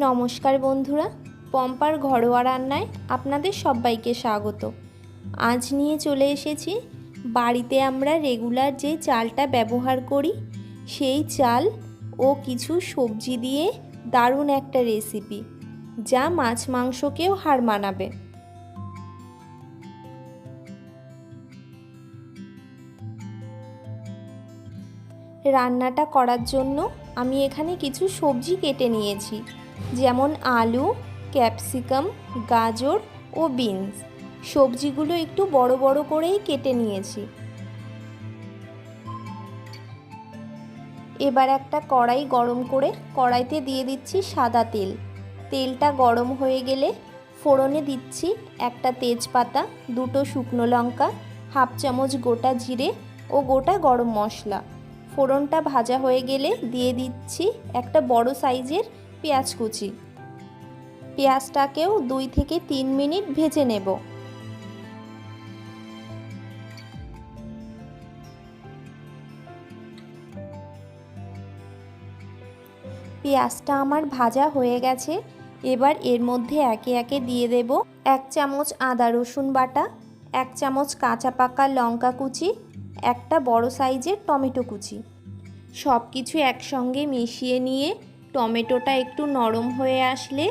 নমস্কার বন্ধুরা, পম্পার ঘরোয়া রান্নায় আপনাদের সবাইকে স্বাগত। আজ নিয়ে চলে এসেছি, বাড়িতে আমরা রেগুলার যে চালটা ব্যবহার করি, সেই চাল ও কিছু সবজি দিয়ে দারুণ একটা রেসিপি যা মাছ মাংসকেও হার মানাবে। রান্নাটা করার জন্য আমি এখানে কিছু সবজি কেটে নিয়েছি। যেমন আলু, ক্যাপসিকাম, গাজর ও বিনস। সবজিগুলো একটু বড় বড় করেই কেটে নিয়েছি। এবার একটা কড়াই গরম করে কড়াইতে দিয়ে দিচ্ছি সাদা তেল। তেলটা গরম হয়ে গেলে ফোড়নে দিচ্ছি একটা তেজপাতা, দুটো শুকনো লঙ্কা, হাফ চামচ গোটা জিরে ও গোটা গরম মশলা। ফোড়নটা ভাজা হয়ে গেলে দিয়ে দিচ্ছি একটা বড় সাইজের পেঁয়াজ কুচি। পেঁয়াজটাকেও দুই থেকে তিন মিনিট ভেজে নেব। পেঁয়াজটা আমার ভাজা হয়ে গেছে। এবার এর মধ্যে একে একে দিয়ে দেব এক চামচ আদা রসুন বাটা, এক চামচ কাঁচা পাকা লঙ্কা কুচি, একটা বড় সাইজের টমেটো কুচি। সব কিছু একসঙ্গে মিশিয়ে নিয়ে টমেটোটা একটু নরম হয়ে আসলে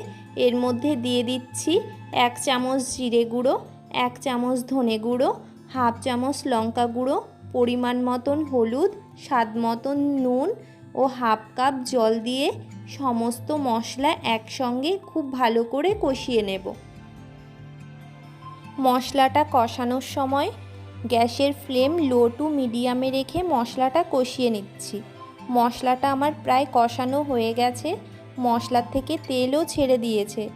এর মধ্যে দিয়ে দিচ্ছি এক চামচ জিরে গুঁড়ো, এক চামচ ধনে গুঁড়ো, হাফ চামচ লঙ্কা গুঁড়ো, পরিমাণ মতন হলুদ, স্বাদ মতন নুন ও হাফ কাপ জল দিয়ে সমস্ত মশলা একসঙ্গে খুব ভালো করে কষিয়ে নেব। মশলাটা কষানোর সময় গ্যাসের ফ্লেম লো টু মিডিয়ামে রেখে মশলাটা কষিয়ে নিচ্ছি। মশলাটা আমার প্রায় কষানো হয়ে গেছে। মশলার থেকে তেলও ছেড়ে দিয়েছে।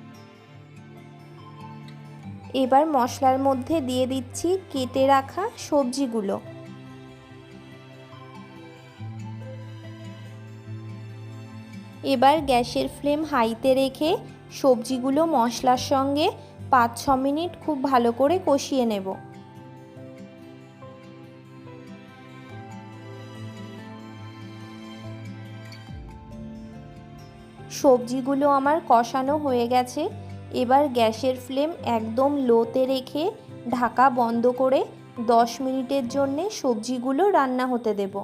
এবার মশলার মধ্যে দিয়ে দিচ্ছি কেটে রাখা সবজিগুলো। এবার গ্যাসের ফ্লেম হাইতে রেখে সবজিগুলো মশলার সঙ্গে পাঁচ ছ মিনিট খুব ভালো করে কষিয়ে নেব। সবজিগুলো আমার কষানো হয়ে গেছে। এবার গ্যাসের ফ্লেম একদম লোতে রেখে ঢাকা বন্ধ করে দশ মিনিটের জন্যে সবজিগুলো রান্না হতে দেব।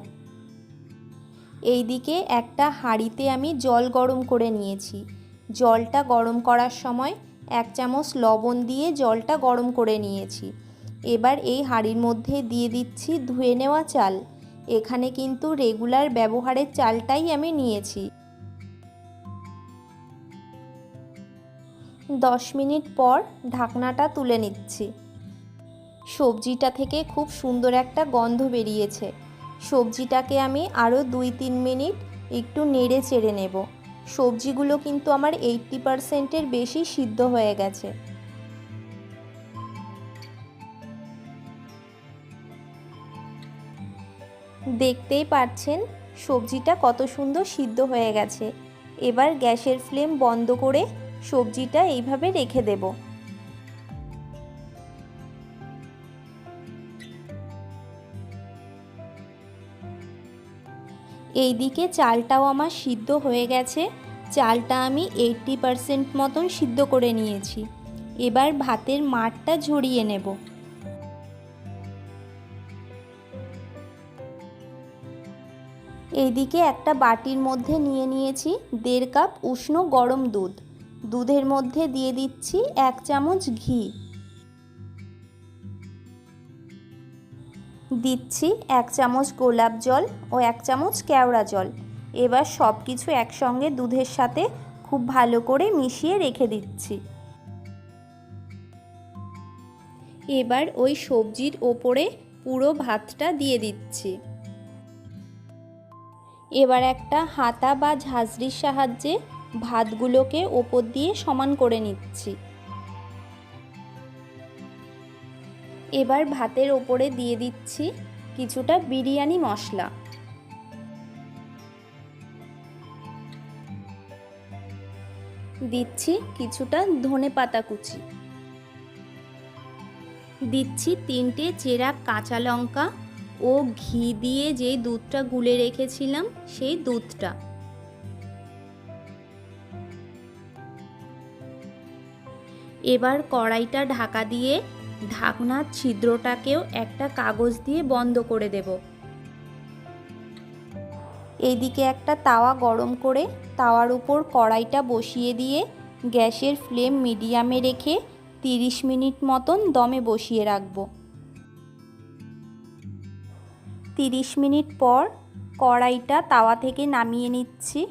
এইদিকে একটা হাঁড়িতে আমি জল গরম করে নিয়েছি। জলটা গরম করার সময় এক চামচ লবণ দিয়ে জলটা গরম করে নিয়েছি। এবার এই হাঁড়ির মধ্যে দিয়ে দিচ্ছি ধুয়ে নেওয়া চাল। এখানে কিন্তু রেগুলার ব্যবহারের চালটাই আমি নিয়েছি। দশ মিনিট পর ঢাকনাটা তুলে নিচ্ছি। সবজিটা থেকে খুব সুন্দর একটা গন্ধ বেরিয়েছে। সবজিটাকে আমি আরও দুই তিন মিনিট একটু নেড়ে চেড়ে নেব। সবজিগুলো কিন্তু আমার এইট্টি পারসেন্টের বেশি সিদ্ধ হয়ে গেছে। দেখতেই পাচ্ছেন, সবজিটা কত সুন্দর সিদ্ধ হয়ে গেছে। এবার গ্যাসের ফ্লেম বন্ধ করে সবজিটা এইভাবে রেখে দেব। এইদিকে চালটাও আমার সিদ্ধ হয়ে গেছে। চালটা আমি এইট্টি পারসেন্ট মতন সিদ্ধ করে নিয়েছি। এবার ভাতের মাঠটা ঝরিয়ে নেব। এইদিকে একটা বাটির মধ্যে নিয়ে নিয়েছি দেড় কাপ উষ্ণ গরম দুধ। দুধের মধ্যে দিয়ে দিচ্ছি এক চামচ ঘি। দিচ্ছি এক চামচ গোলাপ জল ও এক চামচ কেওড়া জল। এবার সব কিছু একসঙ্গে দুধের সাথে খুব ভালো করে মিশিয়ে রেখে দিচ্ছি। এবার ওই সবজির ওপরে পুরো ভাতটা দিয়ে দিচ্ছি। এবার একটা হাতা বা ঝাঁঝরির সাহায্যে ভাতগুলোকে ওপর দিয়ে সমান করে নিচ্ছি। এবার ভাতের ওপরে দিয়ে দিচ্ছি কিছুটা বিরিয়ানি মশলা। দিচ্ছি কিছুটা ধনে পাতা কুচি। দিচ্ছি তিনটে চেরা কাঁচা লঙ্কা ও ঘি দিয়ে যে দুধটা গুলে রেখেছিলাম সেই দুধটা। এবার কড়াইটা ঢাকা দিয়ে ঢাকনার ছিদ্রটাকেও একটা কাগজ দিয়ে বন্ধ করে দেব। এইদিকে একটা তাওয়া গরম করে তাওয়ার উপর কড়াইটা বসিয়ে দিয়ে গ্যাসের ফ্লেম মিডিয়ামে রেখে তিরিশ মিনিট মতন দমে বসিয়ে রাখব। তিরিশ মিনিট পর কড়াইটা তাওয়া থেকে নামিয়ে নিচ্ছি।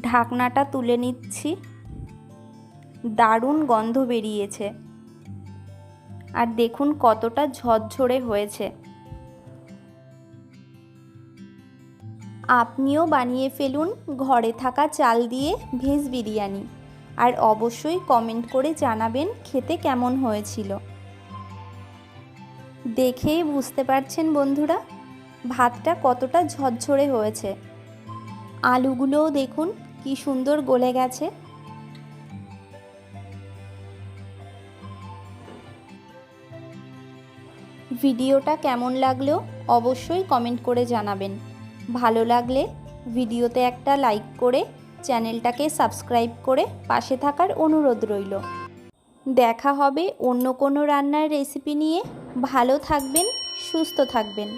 ঢাকনাটা তুলে নিচ্ছি। দারুণ গন্ধ বেরিয়েছে। আর দেখুন কতটা ঝরঝরে হয়েছে। আপনিও বানিয়ে ফেলুন ঘরে থাকা চাল দিয়ে ভেজ বিরিয়ানি। আর অবশ্যই কমেন্ট করে জানাবেন খেতে কেমন হয়েছিল। দেখেই বুঝতে পারছেন বন্ধুরা, ভাতটা কতটা ঝরঝরে হয়েছে। আলুগুলোও দেখুন, কি সুন্দর গলে গেছে। ভিডিওটা কেমন লাগল অবশ্যই কমেন্ট করে জানাবেন। ভালো লাগলে ভিডিওতে একটা লাইক করে চ্যানেলটাকে সাবস্ক্রাইব করে পাশে থাকার অনুরোধ রইল। দেখা হবে অন্য কোনো রান্নার রেসিপি নিয়ে। ভালো থাকবেন, সুস্থ থাকবেন।